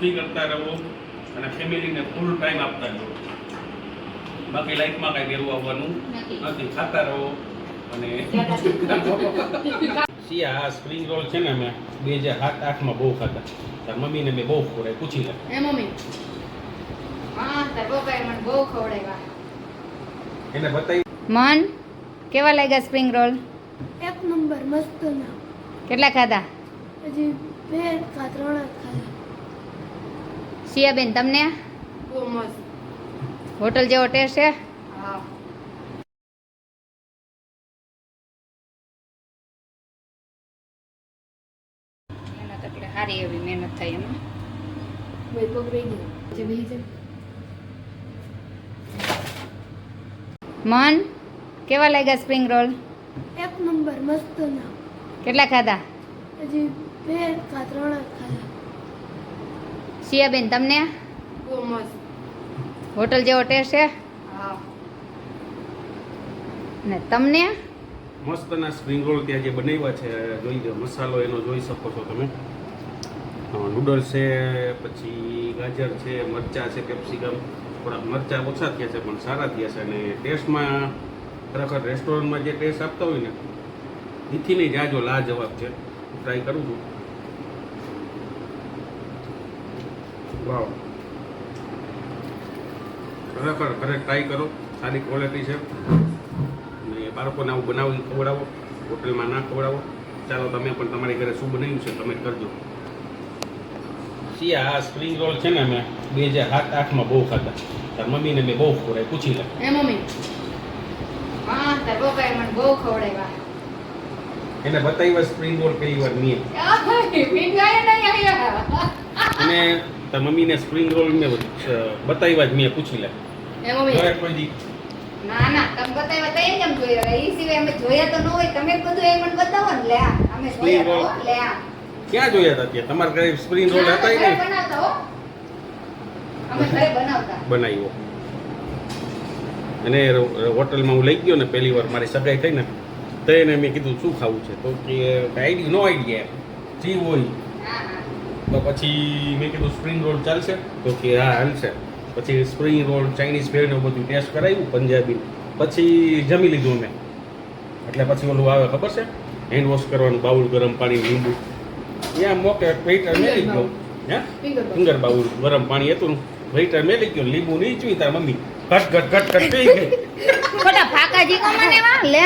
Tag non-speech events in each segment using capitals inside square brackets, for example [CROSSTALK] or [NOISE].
મસ્તી કરતા રહો અને ફેમિલીને ફૂલ ટાઈમ આપતા રહો. બાકી લાઈફમાં કાંઈ બેરું આવવાનું નથી. ખાતા રહો અને [LAUGHS] સિયા આ સ્પ્રિંગ રોલ છે ને મેં બે હજાર સાત આઠમાં બહુ ખાતા તાર મમ્મીને મેં બહુ ખોરાય પૂછી લે. હે મમ્મી. હા તાર પપ્પાએ મને બહુ ખવડાવ્યા. એને બતાવી મન કેવા લાગ્યા સ્પ્રિંગ રોલ એક નંબર મસ્ત ના. કેટલા ખાધા? હજી બે કા ત્રણ ખાધા. સિયાબેન તમને? હોટલ જેવો ટેસ્ટ છે? હા. મહેનત એટલે સારી એવી મહેનત થાય એમાં. મન કેવા લાગ્યા સ્પ્રિંગ રોલ એક નંબર મસ્ત ના. કેટલા ખાધા? હજી બે કા ત્રણ ખાધા. સિયાબેન તમને? હોટલ જેવો ટેસ્ટ છે? હા. ને તમને? મસ્તના સ્પ્રિંગ રોલ ત્યાં જે બનાવ્યા છે જોઈ લો મસાલો એનો જોઈ શકો છો તમે. નૂડલ્સ છે પછી ગાજર છે મરચાં છે કેપ્સિકમ થોડાક મરચાં ઓછા થયા છે પણ સારા થયા છે. અને ટેસ્ટમાં ખરેખર રેસ્ટોરન્ટમાં જે ટેસ્ટ આપતા હોય ને એથી નહીં જાજો લાજવાબ છે. ટ્રાય કરું છું. વાવ. ખરેખર ઘરે ટ્રાય કરો. સારી ક્વોલિટી છે. અને બાળકોને આવું બનાવી ખવડાવો. હોટલમાં ના ખવડાવો. ચાલો તમે પણ તમારી ઘરે શું બનાવ્યું છે તમે કરજો. સિયા આ સ્પ્રિંગ રોલ છે ને મેં બે હજાર સાત આઠમાં બહુ ખાતા તાર મમ્મીને મેં બહુ ખવડાય પૂછી લે. મમ્મી. હા તાર પપ્પાએ મને બહુ ખવડાવ્યા. એને બતાવ્યા સ્પ્રિંગ રોલ પહેલી વાર મેં નહીં અને તાર મમ્મીને સ્પ્રિંગ રોલ મેં બતાવ્યા જ મેં પૂછી લે. હે મમ્મી. કોઈ દી? ના ના તમે બતાવ્યા તો કેમ જોયા. એ સિવાય અમે જોયા તો ન હોય. તમે બધું એ મને બતાવો ને લે અમે જોયા લે ક્યાં જોયા હતા ત્યાં તમારા ઘરે સ્પ્રિંગ રોલ હતા અમે બનાવતા હો. અમે ઘરે બનાવતા. બનાવ્યો. અને હોટલમાં હું લઈ ગયો ને પહેલી વાર મારી સગાઈ થઈ ને તો એને મેં કીધું શું ખાવું છે? તો કે આઈડી નો આઈડિયા જી હોય. હા હા. તો પછી મેં કીધું સ્પ્રિંગ રોલ ચાલશે. તો કે હા હાલશે. પછી સ્પ્રિંગ રોલ ચાઇનીઝ ભેળને બધું ટેસ્ટ કરાવ્યું પંજાબી. પછી જમી લીધું અમે. એટલે પછી ઓલું આવે ખબર છે? હેન્ડ વોશ કરવાનું બાઉલ ગરમ પાણી લીંબુ. ત્યાં મોકે વેઇટર મેલી ગયો. હે? ફિંગર બાઉલ ગરમ પાણી હતું. વેઇટર મેલી ગયો લીંબુ નહીં ચૂઈ તાર મમ્મી. ઘટ ઘટ ઘટ ઘટ પી ગઈ. ખોટા ફાકા જી કોમાં વા લે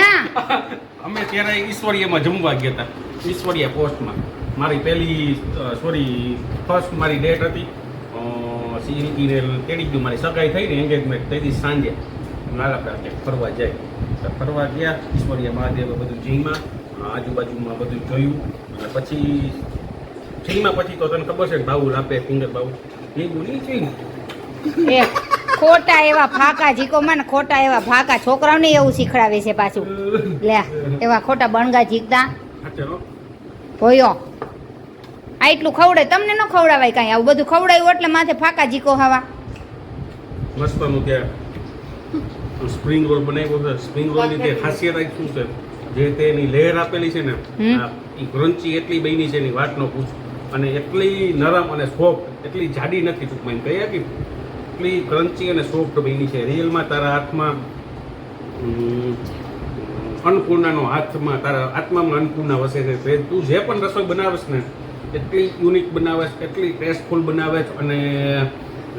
[LAUGHS] અમે ત્યારે ઈશ્વરીયમાં જમવા ગયા હતા. ઈશ્વરીય પોસ્ટમાં મારી પહેલી સોરી ફર્સ્ટ મારી ડેટ હતી. સિલ્કીને તેડી ગયું. મારી સગાઈ થઈ ને એન્ગેજમેન્ટ થઈ હતી સાંજે. પાસે ફરવા જાય. ફરવા ગયા ઈશ્વરીય મહાદેવ બધું જીમાં આજુબાજુમાં બધું જોયું. અને પછી જીમાં પછી તો તને ખબર છે ને બાઉલ આપે ફિંગર બાઉલ. એ બોલી છે ખોટા એવા ફાકા જીકો માં ખોટા એવા ફાકા છોકરાઓને એવું શીખડાવે છે પાછું. લે એવા ખોટા બણગા જીકતા. ચલો. ભોયો. આ એટલું ખવડે તમને ન ખવડાવાય કાંઈ. આવું બધું ખવડાયું એટલે માથે ફાકા જીકો હવા. મસ્તનું ત્યાં સ્પ્રિંગ રોલ બનાવ્યો છે. સ્પ્રિંગ રોલની તે ખાસિયત આ શું છે જે તેની લેયર આપેલી છે ને એ ક્રંચી ક્રન્ચી એટલી બની છે એની વાત ન પૂછ અને એટલી નરમ અને સોફ્ટ એટલી જાડી નથી ટૂંકમાં કહીએ કે એટલી ક્રન્ચી અને સોફ્ટ બની છે. રિયલમાં તારા હાથમાં અન્નપૂર્ણાનો હાથમાં તારા આત્મામાં અન્નપૂર્ણા વસે છે. તું જે પણ રસોઈ બનાવશ ને એટલી યુનિક બનાવે છે એટલી ટેસ્ટફુલ બનાવે છે અને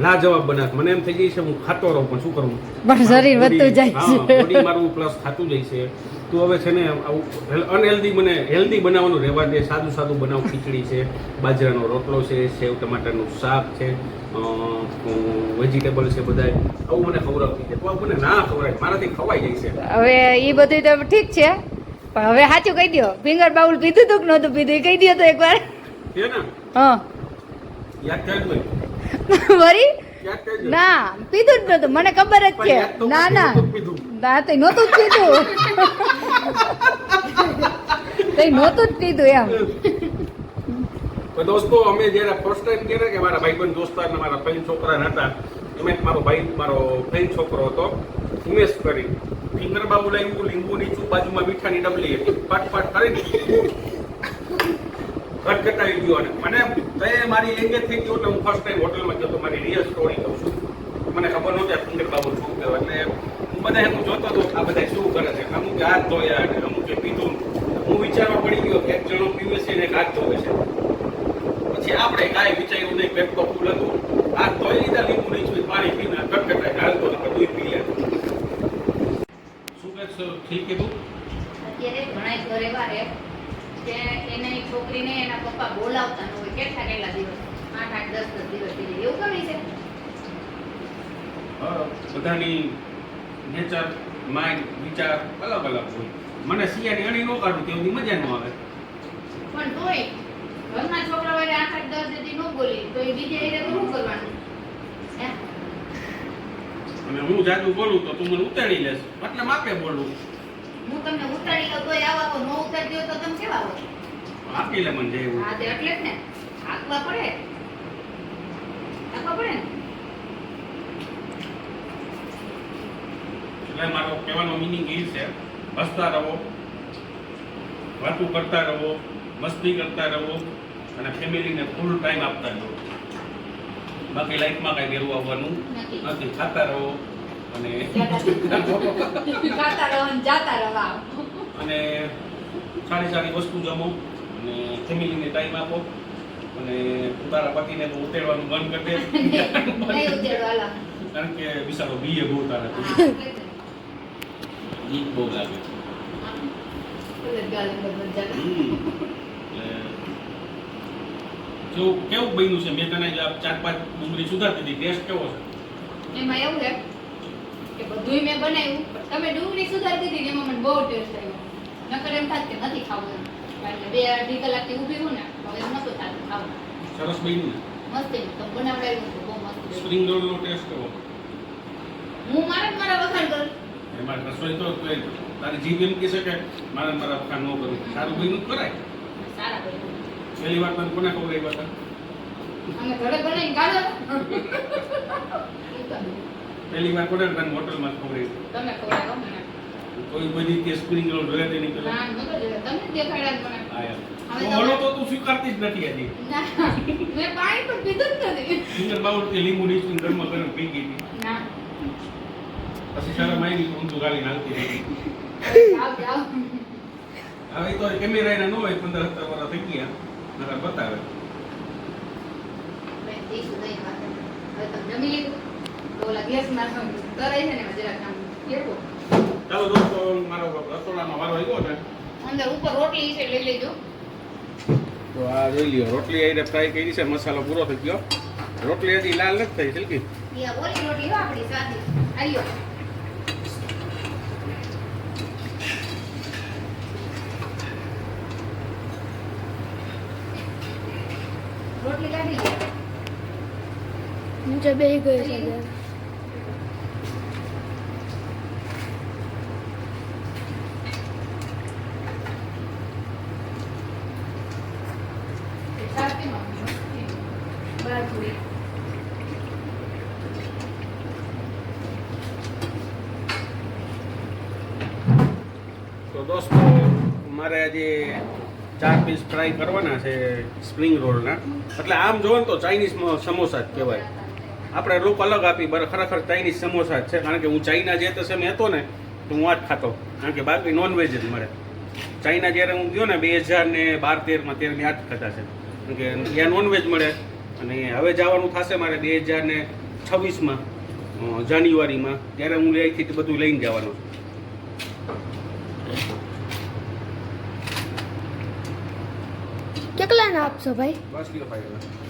લાજવાબ બનાવે મને એમ થઈ જાય છે હું ખાતો રહું પણ શું કરું? પણ શરીર વધતું જાય છે. બોડી મારું પ્લસ થતું જાય છે. તું હવે છે ને આવું અનહેલ્ધી મને હેલ્ધી બનાવવાનું રહેવા દે સાદું સાદું બનાવ ખીચડી છે બાજરાનો રોટલો છે સેવ ટમાટરનું શાક છે વેજીટેબલ છે બધા આવું મને ખવડાવતી છે તો મને ના ખવડાય મારાથી ખવાઈ જાય છે. હવે એ બધું તો ઠીક છે પણ હવે સાચું કહી દો ફિંગર બાઉલ પીધું તું કે નહોતું પીધું એ કહી દો તો એકવાર. હા. [LAUGHS] વરી? ના પીધું જ નતું મને ખબર જ છે. ના ના. ના તો નહોતું જ પીધું. તો નહોતું જ પીધું એમ. દોસ્તો અમે જ્યારે ફર્સ્ટ ટાઈમ ગયા કે મારા ભાઈબંધ દોસ્તાર ને મારા ફ્રેન્ડ છોકરા હતા એમાં મારો ભાઈ મારો ફ્રેન્ડ છોકરો હતો ઉમેશ કરી. ફિંગર બાબુ લાવ્યું લીંબુ નીચું બાજુમાં મીઠાની ડબલી હતી. પાટ પાટ કરીને ગયો અને મને તે મારી એંગેજ થઈ ગયો એટલે હું ફર્સ્ટ ટાઈમ હોટલમાં જતો મારી રિયલ સ્ટોરી કહું છું. મને ખબર નહોતી સુંદર બાબુ શું કહેવાય એટલે હું બધા હું જોતો હતો આ બધા શું કરે છે. અમુક હાથ ધોયા અને અમુકે પીધું. હું વિચારવા પડી ગયો કે જણો પીવે છે ને એક હાથ ધોવે છે. પછી આપણે કાંઈ વિચાર્યું નહીં, પેટ ફૂલ હતું. હાથ ધોઈ લીધા, લીંબુ નીચું પાણી પીને કટકટાય હાલતો દૂધ પી લે શું કહે છે? ઠીક કીધું? અત્યારે ઘણા ઘરે એવા રહે કે એને છોકરીને એના પપ્પા બોલાવતા ન હોય કેટલા કેટલા દિવસ આઠ આઠ દસ દસ દિવસ થઈ જાય. એવું કેમ છે? બધાની નેચર માઇન્ડ વિચાર અલગ અલગ હોય. મને સિયાની અણી ન કાઢું તેવું મજા ન આવે. પણ તોય ઘરના છોકરા વાળા આઠ આઠ દસ દીદી ન બોલી તો એ બીજે એને શું કરવાનું? હે? અને હું જાદુ બોલું તો તું મને ઉતારી લેશ. એટલે માપે બોલું. હું તમને ઉતારી લઉં તોય આવા તો ન ઉતારતી હોય તો તમે કેવા હો? આપી લે મને એવું હા તે એટલે જ ને. હાંકવા પડે. હાંકવા પડે ને? એટલે મારો કહેવાનો મિનિંગ એ છે હસતા રહો વાતું કરતા રહો મસ્તી કરતા રહો અને ફેમિલીને ફૂલ ટાઈમ આપતા રહો. બાકી લાઈફમાં કાંઈ ઘેરું આવવાનું નથી. ખાતા રહો. અને ગાતા રહો ને જાતા રહો આવ. અને સારી સારી વસ્તુ જમો અને ફેમિલીને ટાઈમ આપો અને તારા પતિને તો ઉતેડવાનું બંધ કરી દે. કારણ કે બિચારો બીએ બહુ તારા ગીત બહુ લાગે છે. કેવું બન્યું છે? મેં તને આ ચાર પાંચ ડુંગળી સુધારતી હતી. ટેસ્ટ કેવો છે? એમાં એવું છે કે બધુંય મેં બનાવ્યું પણ તમે ડુંગળી સુધારી દીધી એમાં મને બહુ ટેસ્ટ આવ્યો. નકર એમ થાત કે નથી ખાવું એટલે બે અઢી કલાકથી ઊભી હું ને હવે એમ નતું થાતું ખાવું. સરસ બન્યું મસ્ત તો બનાવડાવ્યું હતું બહુ મસ્ત. સ્પ્રિંગ રોલનો ટેસ્ટ કરો હું મારે મારા વખાણ કરું. એમાં રસોઈ તો તારી જીભ એમ કહે છે કે મારા મારા વખાણ ન કરું. સારું બન્યું કરાય. સારા બન્યું. પહેલી વાર તને કોને ખબર એ વાત અમે ઘરે બનાવીને કાઢો [LAUGHS] પહેલી વાર કોને હોટલમાં ખવડાવ્યું તમે ખવડાવો મને. કોઈ બધી કે સ્પ્રિંગ રોલ જોયા તેની ના પેલા નતો જોયો. તમને દેખાડ્યા મને. હા તો ઓલો તો તું સ્વીકારતી જ નથી આજે ના મેં પાણી પણ પીધું જ નથી. ફિંગર બાઉલ કે લીંબુ નીચું ગરમ ગરમ પી ગઈ ના. પછી શરમ આવી તો ઊંધું ગાલી નાખતી હતી. હવે તો કેમેરા એના ન હોય પંદર સત્તર વર્ષ થઈ ગયા. મારા બતાવે. મેં દીકું નહીં. હવે તમે જમી લીધું? તો ઓલા ગેસમાં તરાય છે ને જરાક આમ ફેરવો. ચાલો દોસ્તો મારો રસોડામાં વારો આવ્યો છે. અંદર ઉપર રોટલી છે લઈ લેજો. તો આ જોઈ લ્યો રોટલી આઈને ફ્રાય કરી છે મસાલો પૂરો થઈ ગયો. રોટલી હજી લાલ નથી થઈ સિલ્કી યા ઓલી રોટલી હો આપણી સાદી. આયો રોટલી કાઢી લે નીચે બેહી ગયો છે જરા. બાજુ તો દોસ્તો મારે આજે ચાર પીસ ફ્રાય કરવાના છે સ્પ્રિંગ રોલના એટલે આમ જોવો ને તો ચાઇનીઝ સમોસા જ કહેવાય. આપણે રૂપ અલગ આપી, બર, ખરેખર ચાઇનીઝ સમોસા જ છે. કારણ કે હું ચાઇના જે તસે મેં હતો ને, તો હું આ જ ખાતો. કારણ કે બાકી નોનવેજ જ મળે ચાઇના જ્યારે હું ગયો ને, બે હજાર ને બાર, તેરમાં, ત્યારે મેં આ જ ખાતા છે. કારણ કે ત્યાં નોનવેજ મળે. અને હવે જવાનું થશે મારે બે હજાર ને છવ્વીસમાં જાન્યુઆરીમાં. ત્યારે હું અહીંથી બધું લઈને જવાનું છું. કેટલાના આપશો ભાઈ બસ.